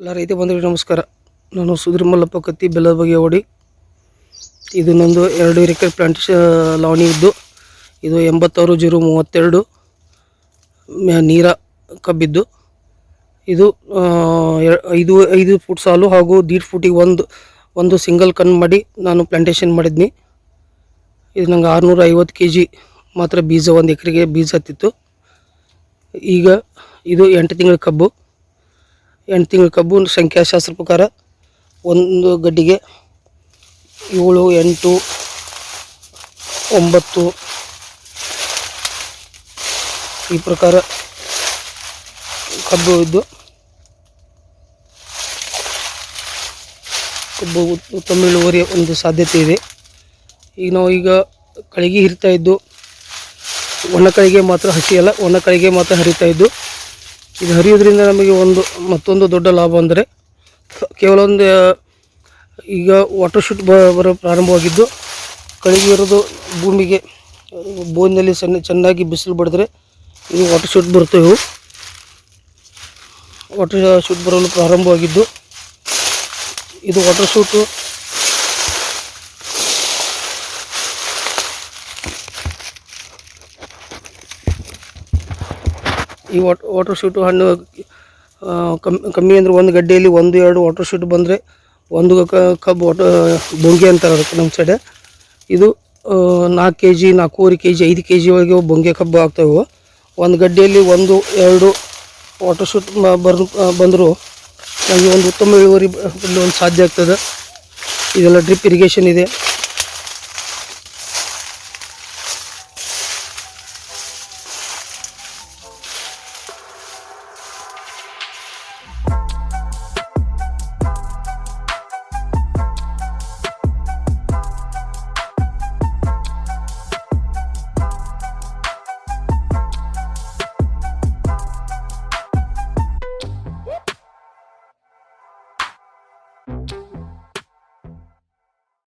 ಎಲ್ಲ ರೈತ ಬಂಧುಗಳಿಗೆ ನಮಸ್ಕಾರ. ನಾನು ಸುಧೀರ್ ಮಲ್ಲಪ್ಪ ಕತ್ತಿ ಬೆಲ್ಲದ ಬಗ್ಗೆ ಓಡಿ. ಇದು ನಂದು ಎರಡು ಎಕರೆ ಪ್ಲಾಂಟೇಶನ್ ಲಾವಣಿ ಇದ್ದು, ಇದು ಎಂಬತ್ತಾರು ಜೀರೋ ಮೂವತ್ತೆರಡು ನೀರ ಕಬ್ಬಿದ್ದು. ಇದು ಐದು ಐದು ಫುಟ್ ಸಾಲು ಹಾಗೂ ದೀಡ್ ಫುಟಿಗೆ ಒಂದು ಒಂದು ಸಿಂಗಲ್ ಕನ್ ಮಾಡಿ ನಾನು ಪ್ಲಾಂಟೇಶನ್ ಮಾಡಿದ್ನಿ. ಇದು ನಂಗೆ ಆರುನೂರ ಐವತ್ತು ಕೆ ಜಿ ಮಾತ್ರ ಬೀಜ, ಒಂದು ಎಕರೆಗೆ ಬೀಜ ಹತ್ತಿತ್ತು. ಈಗ ಇದು ಎಂಟು ತಿಂಗಳ ಕಬ್ಬು. ಎಂಟು ತಿಂಗಳ ಕಬ್ಬು ಸಂಖ್ಯಾಶಾಸ್ತ್ರ ಪ್ರಕಾರ ಒಂದು ಗಡ್ಡಿಗೆ ಏಳು, ಎಂಟು, ಒಂಬತ್ತು. ಈ ಪ್ರಕಾರ ಕಬ್ಬು ಇದ್ದು ಕಬ್ಬು ಉತ್- ಉತ್ತಮ ಇಳುವರಿಯ ಒಂದು ಸಾಧ್ಯತೆ ಇದೆ. ಈಗ ನಾವು ಈಗ ಕಳಿಗೆ ಹಿರಿತಾ ಇದ್ದು, ಒಣ ಕಳಿಗೆ ಮಾತ್ರ ಹಸಿಯಲ್ಲ ಒಣ ಕಳಿಗೆ ಮಾತ್ರ ಹರಿತಾ ಇದ್ದು ಇದು ಹರಿಯೋದ್ರಿಂದ ನಮಗೆ ಒಂದು ಮತ್ತೊಂದು ದೊಡ್ಡ ಲಾಭ ಅಂದರೆ ಕೇವಲ ಒಂದು ಈಗ ವಾಟರ್ ಶೂಟ್ ಬರೋ ಪ್ರಾರಂಭವಾಗಿದ್ದು ಕಳಿಗೆ ಇರೋದು ಭೂಮಿಗೆ ಬೋನಿನಲ್ಲಿ ಸಣ್ಣ, ಚೆನ್ನಾಗಿ ಬಿಸಿಲು ಬಡಿದ್ರೆ ಇದು ವಾಟರ್ ಶೂಟ್ ಬರ್ತೇವೆ ವಾಟರ್ ಶೂಟ್ ಬರಲು ಪ್ರಾರಂಭವಾಗಿದ್ದು ಇದು ವಾಟರ್ ಶೂಟು ಈ ವಾಟ್ ವಾಟರ್ ಶೂಟು ಹಣ್ಣು ಕಮ್ಮಿ ಕಮ್ಮಿ ಅಂದರೆ ಒಂದು ಗಡ್ಡೆಯಲ್ಲಿ ಒಂದು, ಎರಡು ವಾಟರ್ ಶೂಟ್ ಬಂದರೆ ಒಂದು ಕಬ್ಬು ವಾಟ ಬೊಂಗೆ ಅಂತಾರೆ ಅದಕ್ಕೆ ನಮ್ಮ ಸೈಡೆ ಇದು ನಾಲ್ಕು ಕೆ ಜಿ ನಾಲ್ಕೂವರೆ ಕೆ ಜಿ ಐದು ಕೆ ಜಿ ಒಳಗೆ ಬೊಂಗೆ ಕಬ್ಬು ಆಗ್ತವೆ ಒಂದು ಗಡ್ಡೆಯಲ್ಲಿ ಒಂದು, ಎರಡು ವಾಟರ್ ಶೂಟ್ ಬರ್ ಬಂದರೂ ನಮಗೆ ಒಂದು ಉತ್ತಮ ಇಳುವರಿ ಒಂದು ಸಾಧ್ಯ ಆಗ್ತದೆ. ಇದೆಲ್ಲ ಡ್ರಿಪ್ ಇರಿಗೇಷನ್ ಇದೆ.